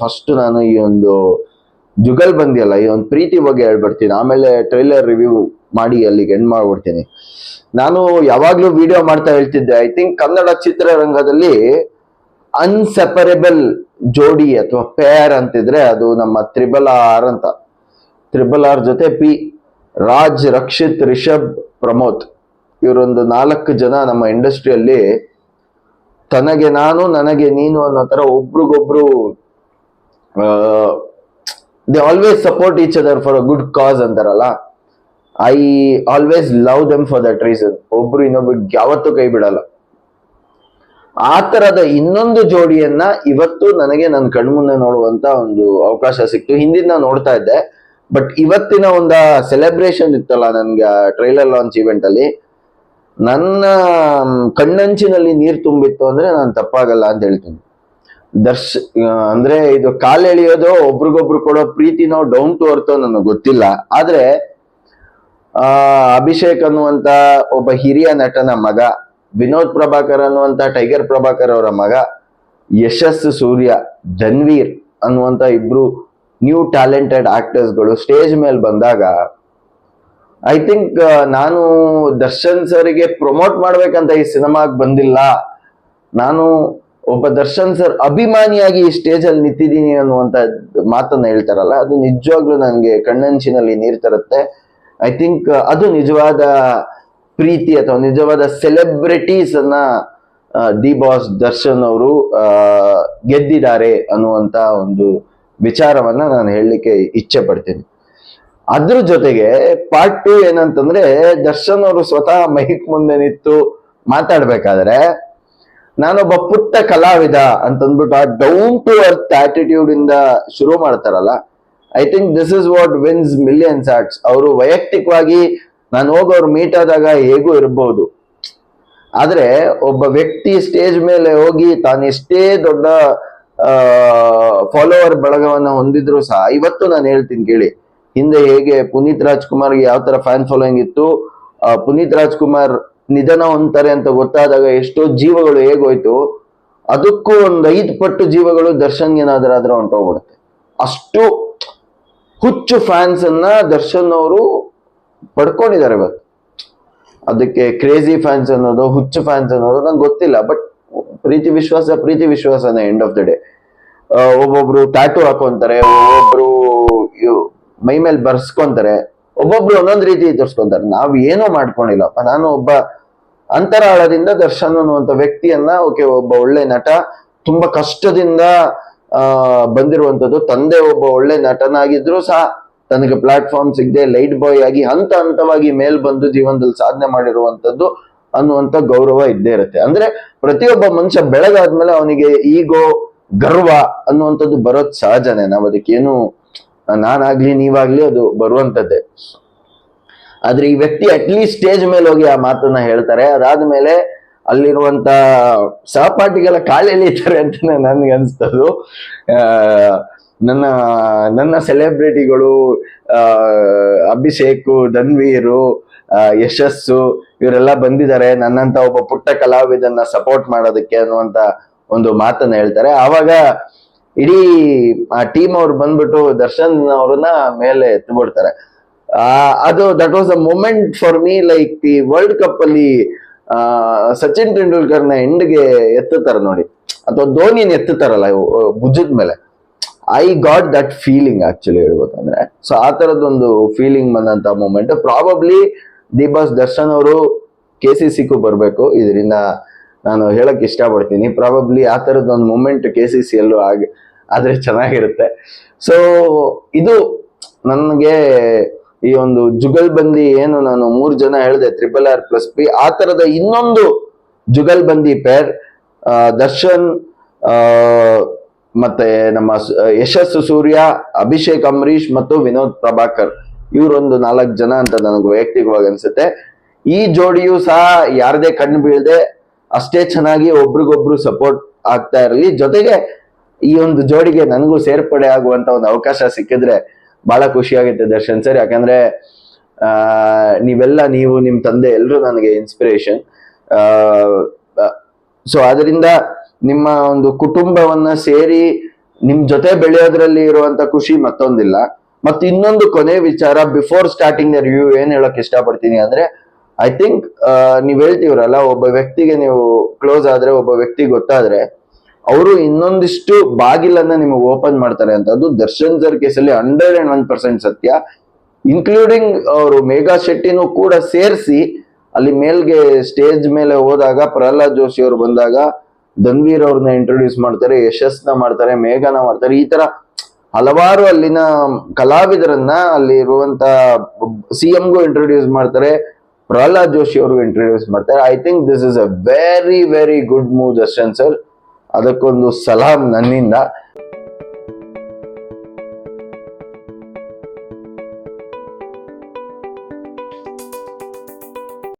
First ನಾನು ಈ ಒಂದು ಜುಗಲ್ ಬಂದಿಯಲ್ಲ, ಈ ಒಂದು ಪ್ರೀತಿ ಬಗ್ಗೆ ಹೇಳ್ಬಿಡ್ತೀನಿ. ಆಮೇಲೆ ಟ್ರೈಲರ್ ರಿವ್ಯೂ ಮಾಡಿ ಅಲ್ಲಿಗೆ ಎಂಡ್ ಮಾಡ್ಬಿಡ್ತೀನಿ. ನಾನು ಯಾವಾಗ್ಲೂ ವಿಡಿಯೋ ಮಾಡ್ತಾ ಹೇಳ್ತಿದ್ದೆ ಐ ಥಿಂಕ್ ಕನ್ನಡ ಚಿತ್ರರಂಗದಲ್ಲಿ ಅನ್ಸೆಪರೇಬಲ್ ಜೋಡಿ ಅಥವಾ ಪೇರ್ ಅಂತಿದ್ರೆ ಅದು ನಮ್ಮ ತ್ರಿಬಲ್ ಆರ್ ಅಂತ. ತ್ರಿಬಲ್ ಆರ್ ಜೊತೆ ಪಿ ರಾಜ್ ರಕ್ಷಿತ್ ರಿಷಬ್ ಪ್ರಮೋದ್. ಇವರೊಂದು ನಾಲ್ಕು ಜನ ನಮ್ಮ ಇಂಡಸ್ಟ್ರಿಯಲ್ಲಿ ತನಗೆ ನಾನು, ನನಗೆ ನೀನು ಅನ್ನೋ ತರ ಒಬ್ರಿಗೊಬ್ರು they always support each other for a good cause ಅಂತಾರಲ್ಲ? I always love them for that reason ಒಬ್ರು ಇನ್ನೊಬ್ರಿಗೆ ಯಾವತ್ತೂ ಕೈ ಬಿಡಲ್ಲ. ಆ ತರದ ಇನ್ನೊಂದು ಜೋಡಿಯನ್ನ ಇವತ್ತು ನನಗೆ ನನ್ನ ಕಣ್ಮುಂದೆ ನೋಡುವಂತ ಒಂದು ಅವಕಾಶ ಸಿಕ್ತು. ಹಿಂದಿನ ನೋಡ್ತಾ ಇದ್ದೆ. ಬಟ್ ಇವತ್ತಿನ ಒಂದು ಸೆಲೆಬ್ರೇಷನ್ ಇತ್ತಲ್ಲ ನನ್ಗೆ ಟ್ರೈಲರ್ ಲಾಂಚ್ ಇವೆಂಟ್ ಅಲ್ಲಿ. ನನ್ನ ಕಣ್ಣಂಚಿನಲ್ಲಿ ನೀರು ತುಂಬಿತ್ತು ಅಂದ್ರೆ ನಾನು ತಪ್ಪಾಗಲ್ಲ ಅಂತ ಹೇಳ್ತೀನಿ. ದರ್ಶ್ ಅಂದ್ರೆ ಇದು ಕಾಲ್ ಎಳೆಯೋದು ಒಬ್ರಿಗೊಬ್ರು ಕೊಡೋ ಪ್ರೀತಿನೋ ಡೌನ್ ಟು ಅರ್ಥೋ ನನಗೆ ಗೊತ್ತಿಲ್ಲ. ಆದ್ರೆ, ಆ, ಅಭಿಷೇಕ್ ಅನ್ನುವಂತ ಒಬ್ಬ ಹಿರಿಯ ನಟನ ಮಗ, ವಿನೋದ್ ಪ್ರಭಾಕರ್ ಅನ್ನುವಂತ ಟೈಗರ್ ಪ್ರಭಾಕರ್ ಅವರ ಮಗ ಯಶಸ್ ಸೂರ್ಯ, ಧನ್ವೀರ್ ಅನ್ನುವಂತ ಇಬ್ರು ನ್ಯೂ ಟ್ಯಾಲೆಂಟೆಡ್ ಆಕ್ಟರ್ಸ್ಗಳು ಸ್ಟೇಜ್ ಮೇಲೆ ಬಂದಾಗ ಐ ಥಿಂಕ್ ನಾನು ದರ್ಶನ್ ಸರ್ಗೆ ಪ್ರಮೋಟ್ ಮಾಡ್ಬೇಕಂತ ಈ ಸಿನಿಮಾಗೆ ಬಂದಿಲ್ಲ. ನಾನು ಒಬ್ಬ ದರ್ಶನ್ ಸರ್ ಅಭಿಮಾನಿಯಾಗಿ ಈ ಸ್ಟೇಜ್ ಅಲ್ಲಿ ನಿಂತಿದ್ದೀನಿ ಅನ್ನುವಂತ ಮಾತನ್ನ ಹೇಳ್ತಾರಲ್ಲ, ಅದು ನಿಜವಾಗ್ಲೂ ನನಗೆ ಕಣ್ಣಂಚಿನಲ್ಲಿ ನೀರು ತರುತ್ತೆ. ಐ ಥಿಂಕ್ ಅದು ನಿಜವಾದ ಪ್ರೀತಿ ಅಥವಾ ನಿಜವಾದ ಸೆಲೆಬ್ರಿಟೀಸ್ ಅನ್ನ ದಿ ಬಾಸ್ ದರ್ಶನ್ ಅವರು ಗೆದ್ದಿದ್ದಾರೆ ಅನ್ನುವಂತ ಒಂದು ವಿಚಾರವನ್ನ ನಾನು ಹೇಳಲಿಕ್ಕೆ ಇಚ್ಛೆ ಪಡ್ತೀನಿ. ಅದ್ರ ಜೊತೆಗೆ ಪಾರ್ಟ್ ಟು ಏನಂತಂದ್ರೆ ದರ್ಶನ್ ಅವರು ಸ್ವತಃ ಮೈಕ್ ಮುಂದೆ ನಿಂತು ಮಾತಾಡ್ಬೇಕಾದ್ರೆ, ನಾನೊಬ್ಬ ಪುಟ್ಟ ಕಲಾವಿದ ಅಂತಂದ್ಬಿಟ್ಟು ಆ ಡೌನ್ ಟು ಅರ್ತ್ ಆಟಿಟ್ಯೂಡ್ ಇಂದ ಶುರು ಮಾಡ್ತಾರಲ್ಲ I think this is what wins millions hearts ಅವರು ವೈಯಕ್ತಿಕವಾಗಿ ನಾನು ಹೋಗಿ ಅವ್ರು ಮೀಟ್ ಆದಾಗ ಹೇಗೂ ಇರಬಹುದು ಆದ್ರೆ ಒಬ್ಬ ವ್ಯಕ್ತಿ ಸ್ಟೇಜ್ ಮೇಲೆ ಹೋಗಿ ತಾನು ಎಷ್ಟೇ ದೊಡ್ಡ ಫಾಲೋವರ್ ಬಳಗವನ್ನ ಹೊಂದಿದ್ರು ಸಹ, ಇವತ್ತು ನಾನು ಹೇಳ್ತೀನಿ ಕೇಳಿ. ಹಿಂದೆ ಹೇಗೆ ಪುನೀತ್ ರಾಜ್ಕುಮಾರ್ಗೆ ಯಾವ ತರ ಫ್ಯಾನ್ ಫಾಲೋಯಿಂಗ್ ಇತ್ತು ಪುನೀತ್ ರಾಜ್ಕುಮಾರ್ ನಿಧನ ಹೊಂತಾರೆ ಅಂತ ಗೊತ್ತಾದಾಗ ಎಷ್ಟೋ ಜೀವಗಳು ಹೇಗೋಯ್ತು, ಅದಕ್ಕೂ ಒಂದು ಐದು ಪಟ್ಟು ಜೀವಗಳು ದರ್ಶನ್ ಏನಾದ್ರಾದ್ರೆ ಹೊಂಟೋಗ್ಬಿಡುತ್ತೆ ಅಷ್ಟು ಹುಚ್ಚು ಫ್ಯಾನ್ಸ್ ಅನ್ನ ದರ್ಶನ್ ಅವರು ಪಡ್ಕೊಂಡಿದ್ದಾರೆ ಇವತ್ತು. ಅದಕ್ಕೆ ಕ್ರೇಜಿ ಫ್ಯಾನ್ಸ್ ಅನ್ನೋದು, ಹುಚ್ಚು ಫ್ಯಾನ್ಸ್ ಅನ್ನೋದು ನಂಗೆ ಗೊತ್ತಿಲ್ಲ ಬಟ್ ಪ್ರೀತಿ ವಿಶ್ವಾಸ, ಪ್ರೀತಿ ವಿಶ್ವಾಸನ ಎಂಡ್ ಆಫ್ ದ ಡೇ ಒಬ್ಬೊಬ್ರು ಟ್ಯಾಟೂ ಹಾಕೊಂತಾರೆ, ಒಬ್ಬೊಬ್ರು ಮೈ ಮೇಲೆ ಬರ್ಸ್ಕೊಂತಾರೆ, ಒಬ್ಬೊಬ್ರು ಒಂದೊಂದ್ ರೀತಿ ತೋರಿಸ್ಕೊಂತಾರೆ. ನಾವು ಏನೂ ಮಾಡ್ಕೊಂಡಿಲ್ಲಪ್ಪ. ನಾನು ಒಬ್ಬ ಅಂತರಾಳದಿಂದ ದರ್ಶನ್ ಅನ್ನುವಂತ ವ್ಯಕ್ತಿಯನ್ನ, ಓಕೆ, ಒಬ್ಬ ಒಳ್ಳೆ ನಟ, ತುಂಬಾ ಕಷ್ಟದಿಂದ ಬಂದಿರುವಂಥದ್ದು ತಂದೆ ಒಬ್ಬ ಒಳ್ಳೆ ನಟನಾಗಿದ್ರು ಸಹ ತನಗೆ ಪ್ಲಾಟ್ಫಾರ್ಮ್ ಸಿಗದೆ ಲೈಟ್ ಬಾಯ್ ಆಗಿ ಹಂತ ಹಂತವಾಗಿ ಮೇಲ್ ಬಂದು ಜೀವನದಲ್ಲಿ ಸಾಧನೆ ಮಾಡಿರುವಂತದ್ದು ಅನ್ನುವಂತ ಗೌರವ ಇದ್ದೇ ಇರುತ್ತೆ. ಅಂದ್ರೆ ಪ್ರತಿಯೊಬ್ಬ ಮನುಷ್ಯ ಬೆಳಗಾದ್ಮೇಲೆ ಅವನಿಗೆ ಈಗೋ ಗರ್ವ ಅನ್ನುವಂಥದ್ದು ಬರೋದ್ ಸಹಜನೇ. ನಾವು ಅದಕ್ಕೇನು ನಾನಾಗ್ಲಿ ನೀವಾಗ್ಲಿ ಅದು ಬರುವಂತದ್ದೇ. ಆದ್ರೆ ಈ ವ್ಯಕ್ತಿ ಅಟ್ಲೀಸ್ಟ್ ಸ್ಟೇಜ್ ಮೇಲೆ ಹೋಗಿ ಆ ಮಾತನ್ನ ಹೇಳ್ತಾರೆ. ಅದಾದ್ಮೇಲೆ ಅಲ್ಲಿರುವಂತ ಸಹಪಾಠಿಗಳ ಕಾಲು ಎಳೀತಾರೆ ಅಂತ ನನ್ಗೆ ಅನ್ಸ್ತದು ಆ, ನನ್ನ ನನ್ನ ಸೆಲೆಬ್ರಿಟಿಗಳು ಅಭಿಷೇಕು ಧನ್ವೀರು ಯಶಸ್ಸು ಇವರೆಲ್ಲ ಬಂದಿದ್ದಾರೆ. ನನ್ನಂತ ಒಬ್ಬ ಪುಟ್ಟ ಕಲಾವಿದನ್ನ ಸಪೋರ್ಟ್ ಮಾಡೋದಕ್ಕೆ ಅನ್ನುವಂತ ಒಂದು ಮಾತನ್ನ ಹೇಳ್ತಾರೆ. ಆವಾಗ ಇಡೀ, ಆ ಟೀಮ್ ಅವ್ರು ಬಂದ್ಬಿಟ್ಟು ದರ್ಶನ್ ಅವ್ರನ್ನ ಮೇಲೆ ಎತ್ಬಿಡ್ತಾರೆ. ಅದು that was a moment for me like the world cup ಅಲ್ಲಿ ಸಚಿನ್ ತೆಂಡೂಲ್ಕರ್ನ ಎಂಡ್ಗೆ ಎತ್ತುತ್ತಾರೆ ನೋಡಿ. ಅಥವಾ ಧೋನಿನ ಎತ್ತುತ್ತಾರಲ್ಲ ಭುಜದ ಮೇಲೆ. I got that feeling actually ಹೇಳ್ಬೇಕಂದ್ರೆ. ಸೊ ಆ ತರದೊಂದು ಫೀಲಿಂಗ್ ಬಂದಂತ ಮೂಮೆಂಟ್ ಪ್ರಾಬಬ್ಲಿ ದಿ ದರ್ಶನ್ ಅವರು ಕೆ ಸಿ ಸಿಕ್ಕು ಬರಬೇಕು. ಇದರಿಂದ ನಾನು ಹೇಳಕ್ ಇಷ್ಟಪಡ್ತೀನಿ. ಪ್ರಾಬಬ್ಲಿ ಆ ತರದೊಂದು ಮೂಮೆಂಟ್ ಕೆ ಸಿ ಸಿ ಎಲ್ಲೂ ಆಗ ಆದ್ರೆ ಚೆನ್ನಾಗಿರುತ್ತೆ. ಸೊ ಇದು ನನಗೆ ಈ ಒಂದು ಜುಗಲ್ಬಂದಿ ಏನು ನಾನು ಮೂರು ಜನ ಹೇಳಿದೆ ತ್ರಿಬಲ್ ಆರ್ ಪ್ಲಸ್ ಪಿ ಆ ತರದ ಇನ್ನೊಂದು ಜುಗಲ್ಬಂದಿ ಪೇರ್ ದರ್ಶನ್ ಮತ್ತೆ ನಮ್ಮ ಯಶಸ್ಸು ಸೂರ್ಯ, ಅಭಿಷೇಕ್ ಅಂಬರೀಶ್ ಮತ್ತು ವಿನೋದ್ ಪ್ರಭಾಕರ್. ಇವರೊಂದು ನಾಲ್ಕು ಜನ ಅಂತ ನನಗೆ ವೈಯಕ್ತಿಕವಾಗಿ ಅನ್ಸುತ್ತೆ. ಈ ಜೋಡಿಯು ಸಹ ಯಾರದೇ ಕಣ್ಣು ಬೀಳದೆ ಅಷ್ಟೇ ಚೆನ್ನಾಗಿ ಒಬ್ರಿಗೊಬ್ರು ಸಪೋರ್ಟ್ ಆಗ್ತಾ ಇರಲಿ. ಜೊತೆಗೆ ಈ ಒಂದು ಜೋಡಿಗೆ ನನಗೂ ಸೇರ್ಪಡೆ ಆಗುವಂತ ಒಂದು ಅವಕಾಶ ಸಿಕ್ಕಿದ್ರೆ ಬಹಳ ಖುಷಿ ಆಗುತ್ತೆ ದರ್ಶನ್ ಸರ್. ಯಾಕಂದ್ರೆ, ಆ, ನೀವೆಲ್ಲ, ನೀವು ನಿಮ್ ತಂದೆ ಎಲ್ಲರೂ ನನಗೆ ಇನ್ಸ್ಪಿರೇಷನ್ ಸೊ ಅದರಿಂದ ನಿಮ್ಮ ಒಂದು ಕುಟುಂಬವನ್ನ ಸೇರಿ ನಿಮ್ ಜೊತೆ ಬೆಳೆಯೋದ್ರಲ್ಲಿ ಇರುವಂತ ಖುಷಿ ಮತ್ತೊಂದಿಲ್ಲ. ಮತ್ತೆ ಇನ್ನೊಂದು ಕೊನೆ ವಿಚಾರ ಬಿಫೋರ್ ಸ್ಟಾರ್ಟಿಂಗ್ ರಿವ್ಯೂ ಏನ್ ಹೇಳಕ್ ಇಷ್ಟಪಡ್ತೀನಿ ಅಂದ್ರೆ ಐ ಥಿಂಕ್ ನೀವ್ ಹೇಳ್ತೀವ್ರಲ್ಲ ಒಬ್ಬ ವ್ಯಕ್ತಿಗೆ ನೀವು ಕ್ಲೋಸ್ ಆದ್ರೆ, ಒಬ್ಬ ವ್ಯಕ್ತಿ ಗೊತ್ತಾದ್ರೆ, ಅವರು ಇನ್ನೊಂದಿಷ್ಟು ಬಾಗಿಲನ್ನ ನಿಮಗೆ ಓಪನ್ ಮಾಡ್ತಾರೆ ಅಂತ ಅದು ದರ್ಶನ್ ಸರ್ ಕೇಸಲ್ಲಿ ಹಂಡ್ರೆಡ್ ಅಂಡ್ ಒನ್ ಪರ್ಸೆಂಟ್ ಸತ್ಯ. ಇನ್ಕ್ಲೂಡಿಂಗ್ ಅವರು ಮೇಘಾ ಶೆಟ್ಟಿನೂ ಕೂಡ ಸೇರಿಸಿ, ಅಲ್ಲಿ ಮೇಲ್ಗೆ ಸ್ಟೇಜ್ ಮೇಲೆ ಹೋದಾಗ, ಪ್ರಹ್ಲಾದ್ ಜೋಶಿ ಅವರು ಬಂದಾಗ, ಧನ್ವೀರ್ ಅವ್ರನ್ನ ಇಂಟ್ರೊಡ್ಯೂಸ್ ಮಾಡ್ತಾರೆ, ಯಶಸ್ನ ಮಾಡ್ತಾರೆ, ಮೇಘನ ಮಾಡ್ತಾರೆ, ಈ ತರ ಹಲವಾರು ಅಲ್ಲಿನ ಕಲಾವಿದರನ್ನ ಅಲ್ಲಿ ಇರುವಂತ ಸಿ ಎಂಗೂ ಇಂಟ್ರೊಡ್ಯೂಸ್ ಮಾಡ್ತಾರೆ ಪ್ರಹ್ಲಾದ್ ಜೋಶಿ ಅವರು ಇಂಟ್ರೊಡ್ಯೂಸ್ ಮಾಡ್ತಾರೆ. I think this is a very very good move Darshan sir ಅದಕ್ಕೊಂದು ಸಲಾಂ ನನ್ನಿಂದ.